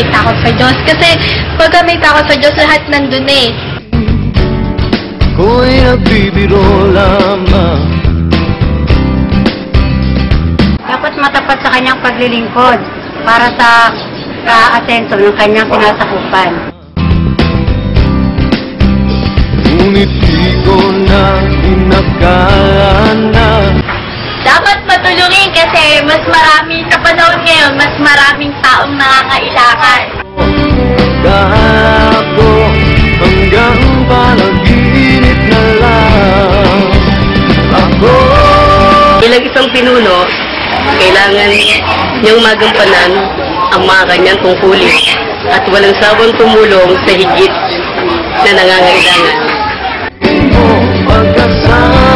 may takot sa Diyos. Kasi pagka may takot sa Diyos, lahat nandun eh. Ko'y nagbibiro lamang Dapat matapat sa kanyang paglilingkod para sa kaasenso ng kanyang sinasakupan. Ngunit di ko na inakala na Dapat matulungin kasi mas marami panahon ngayon, mas maraming taong nakakailangan. Kahanap ko hanggang panaginip na lang Ako Bilang isang pinuno, kailangan niyang magampanan ang mga kanyang tungkulin at walang sawang tumulong sa higit na nangangailangan. mo Pagkasama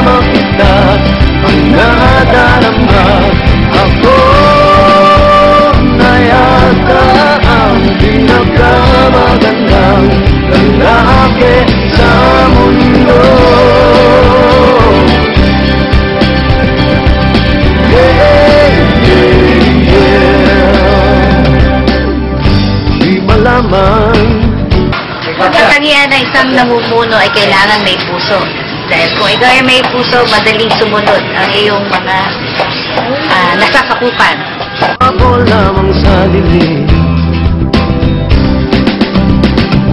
Katangian ng isang namumuno ay kailangan may puso. Dahil kung ikaw ay may puso, madaling sumunod ang iyong mga ah, nasasakupan. Ako lamang sa dilim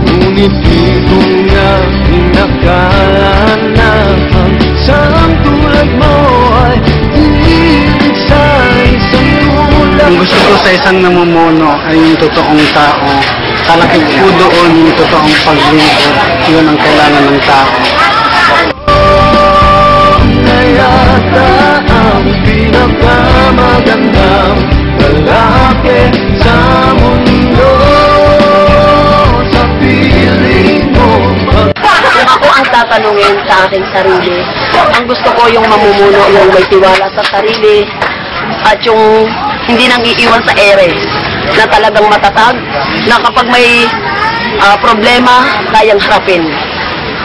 Ngunit di ko nga inakala na Ang isang tulad mo ay ibig sa isang tulad Ang gusto ko sa isang namumuno ay yung totoong tao. Kalakit po doon yung totoong paglingkod. Yun ang kailangan ng tao. yata ang pinakamagandang lalaki sa mundo Sa piling mo ako ang tatanungin sa aking sarili, ang gusto ko yung mamumuno, yung may tiwala sa sarili, at yung hindi nang iiwan sa ere, na talagang matatag, na kapag may ah, problema, kayang harapin.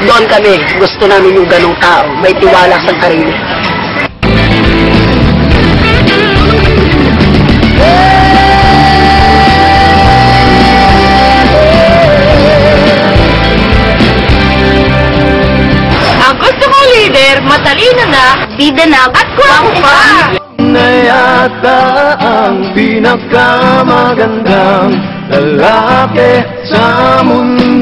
Doon kami, gusto namin yung ganong tao, may tiwala sa sarili. Ang gusto leader, matalino na, bida na, at gwapo pa. Na yata ang pinakamagandang lalaki sa mundo